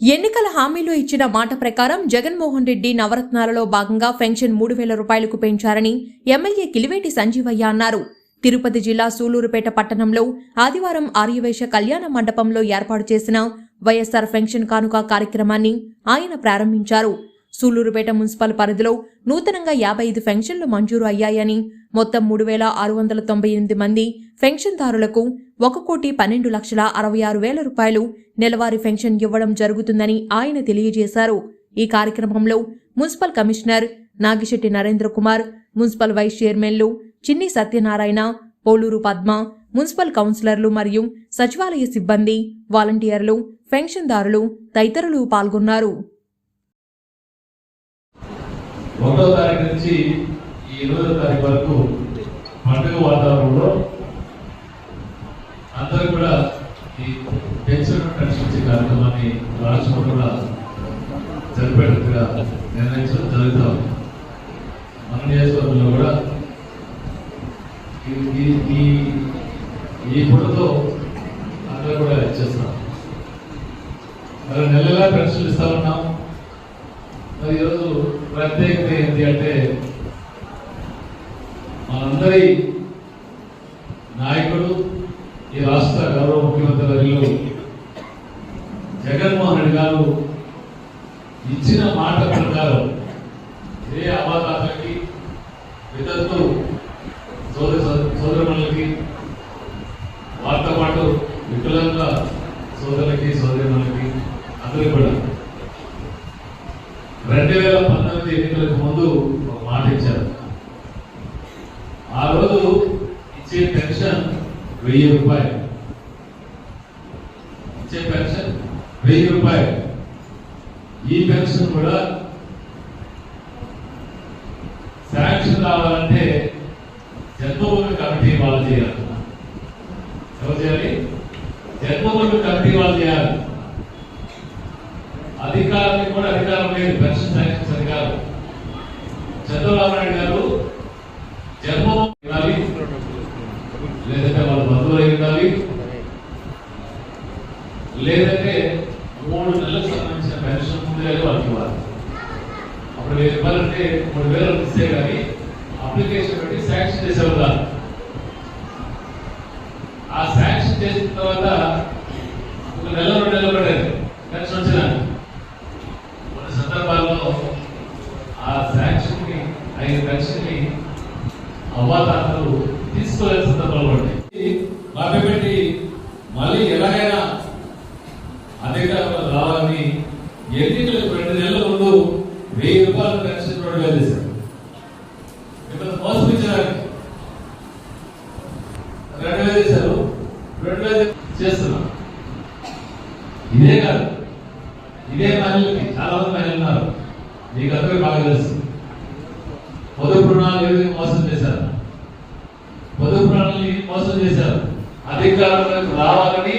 ఎన్నికల హామీలో ఇచ్చిన మాట ప్రకారం జగన్మోహన్ రెడ్డి నవరత్నాలలో భాగంగా పెన్షన్ మూడు వేల రూపాయలకు పెంచారని ఎమ్మెల్యే కిలివేటి సంజీవయ్య అన్నారు. తిరుపతి జిల్లా సూలూరుపేట పట్టణంలో ఆదివారం ఆర్యవేశ కళ్యాణ మండపంలో ఏర్పాటు చేసిన వైఎస్సార్ పెన్షన్ కానుక కార్యక్రమాన్ని ఆయన ప్రారంభించారు. సూలూరుపేట మున్సిపల్ పరిధిలో నూతనంగా యాభై ఐదు పెన్షన్లు మంజూరు అయ్యాయని మొత్తం మూడు వేల ఆరు వందల తొంభై ఎనిమిది మంది పెన్షన్దారులకు ఒక కోటి పన్నెండు లక్షల అరవై ఆరు వేల రూపాయలు నెలవారీ పెన్షన్ ఇవ్వడం జరుగుతుందని ఆయన తెలియజేశారు. ఈ కార్యక్రమంలో municipal commissioner Nagisetti Narendra Kumar municipal vice చైర్మన్లు చిన్ని సత్యనారాయణ పోలూరు పద్మ మున్సిపల్ కౌన్సిలర్లు మరియు సచివాలయ సిబ్బంది వాలంటీర్లు పెన్షన్దారులు తదితరులు పాల్గొన్నారు. ఒకటో తారీఖు నుంచి ఈ ఇరవై తారీఖు వరకు పండుగ వాతావరణంలో అందరూ కూడా ఈ పెన్షన్ రక్షించే కార్యక్రమాన్ని రాష్ట్రంలో కూడా జరిపేటట్టుగా నిర్ణయించడం జరుగుతూ ఉంది. మన నియోజకవర్గంలో కూడా ఈ- ఈ- ఈ అందరూ కూడా ఇచ్చేస్తాం మరి నెలలా పెన్షన్లు ఇస్తా ఉన్నాం. మరి ఈరోజు ప్రత్యేకత ఏంటి అంటే మనందరి నాయకుడు ఈ రాష్ట్ర గౌరవ ముఖ్యమంత్రి వర్యులు జగన్మోహన్ రెడ్డి గారు ఇచ్చిన మాట ప్రకారం ఏ అవాతాతలకి విదత్తు సోదర సోదరులకి వారితో పాటు వికలాంగ సోదరులకి సోదరులకి అందరికీ కూడా. రెండు వేల పంతొమ్మిది ఎన్నికలకు ముందు ఒక మాట ఇచ్చారు. ఆ రోజు ఇచ్చే పెన్షన్ వెయ్యి రూపాయలు. ఇచ్చే పెన్షన్ వెయ్యి రూపాయలు. ఈ పెన్షన్ కూడా శాంక్షన్ రావాలంటే జన్మభూమి కమిటీ వాళ్ళు చేయాలి. ఎవరు చేయాలి? జన్మభూమి కమిటీ వాళ్ళు చేయాలి. అధికారానికి కూడా అధికారం లేదు పెన్షన్ శాంక్షన్స్ అధికారం చంద్రబాబు నాయుడు గారు జన్మభూమి ఉండాలి లేదంటే వాళ్ళ బంధువులు అయి ఉండాలి? లేదంటే మూడు నెలలకు సంబంధించిన పెన్షన్ ముందుగా వాళ్ళకి ఇవ్వాలి అప్పుడు మీరు ఇవ్వాలంటే మూడు వేలు ఇస్తే కానీ అప్లికేషన్ పెట్టి శాంక్షన్ చేసేవారు ఆ శాంక్షన్ చేసిన తర్వాత ఒక నెల రెండు నెలలు పడేది పెన్షన్ వచ్చిన కొన్ని సందర్భాల్లో ఆ శాంక్షన్ ఐదు పెన్షన్ని అవ్వాతాతలు తీసుకోలేని సందర్భాలు ఉంటాయి బాబే పెట్టి ఎలాగైనా అధికారంలో రావాలని ఎన్నికలకు రెండు నెలల ముందు వెయ్యి రూపాయల పెన్షన్ రెండు వేలు చేశారు మిమ్మల్ని మోసపించడానికి రెండు వేలు చేశారు రెండు వేలు చేస్తున్నాం ఇదే కాదు. ఇదే మహిళలకి చాలా మంది పని ఉన్నారు. మీకు అందరూ బాగా తెలుసు. పొదుపు రుణాలు ఏ మోసం చేశారు? పొదుపు రుణాలని మోసం చేశారు. అధికారంలోకి రావాలని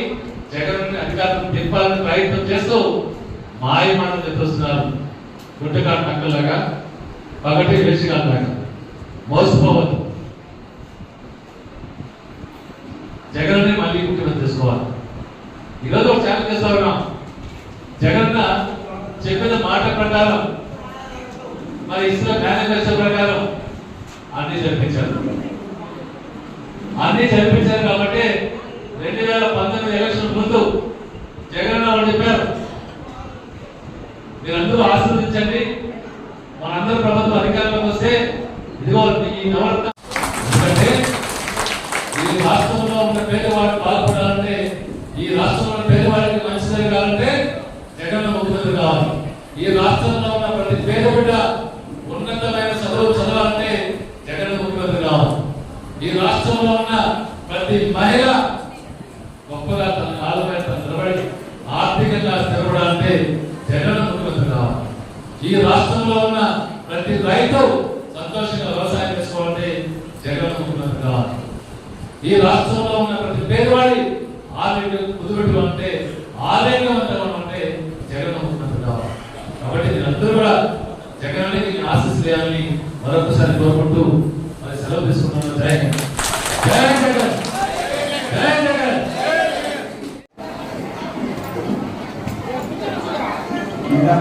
జగన్ అధికారం తిప్పాలని ప్రయత్నం చేస్తూ మాయ మాటలు చెప్పొస్తున్నారు. గుట్టకాడు నక్కలాగా పగటి వేసిగాలాగా మోసపోవద్దు. జగన్ మళ్ళీ ముఖ్యమంత్రి చేసుకోవాలి. ఈరోజు ఒక ఛాలెంజ్ చేస్తా ఉన్నాం. జగన్ చెప్పిన మాట ప్రకారం మరి ఇస్తున్న మేనేజర్స్ ప్రకారం అన్ని జరిపించారు. అన్ని జరిపించారు కాబట్టి రెండు వేల పంతొమ్మిది ఎలక్షన్ ముందు జగన్ వాళ్ళు చెప్పారు మీరందరూ ఆస్వాదించండి మనందరూ ప్రభుత్వం అధికారంలోకి వస్తే ఇదిగో ఈ నవరత్న ఎందుకంటే ఈ రాష్ట్రంలో ఉన్న పేదవాడు బాగుపడాలంటే ఈ రాష్ట్రంలో ఉన్న పేదవాడికి మంచి జరగాలంటే జగన్ ముఖ్యమంత్రి కావాలి. ఈ రాష్ట్రంలో ఉన్న ప్రతి పేద బిడ్డ ఉన్నతమైన చదువు చదవాలంటే జగన్ ముఖ్యమంత్రి కావాలి. ఈ రాష్ట్రంలో ఉన్న ప్రతి మహిళ గొప్పగా తన కాళ్ళ మీద తను నిలబడి ఆర్థికంగా స్థిరపడాలంటే జగన్ ముఖ్యమంత్రి కావాలి. ఈ రాష్ట్రంలో ఉన్న ప్రతి రైతు సంతోషంగా వ్యవసాయం చేసుకోవాలంటే జగన్ ముఖ్యమంత్రి కావాలి. ఈ రాష్ట్రంలో ఉన్న ప్రతి పేదవాడి ఆరోగ్యం కుదుపెట్టుకుంటే ఆరోగ్యవంతంగా ఉంటే జగన్ ముఖ్యమంత్రి కావాలి. కాబట్టి మీరందరూ కూడా జగనానికి ఆశిస్లేయాలని మరొకసారి కోరుకుంటూ మరి సెలవు తీసుకున్నాను జయ హింద్. జై జగన్. జై జగన్. మెగా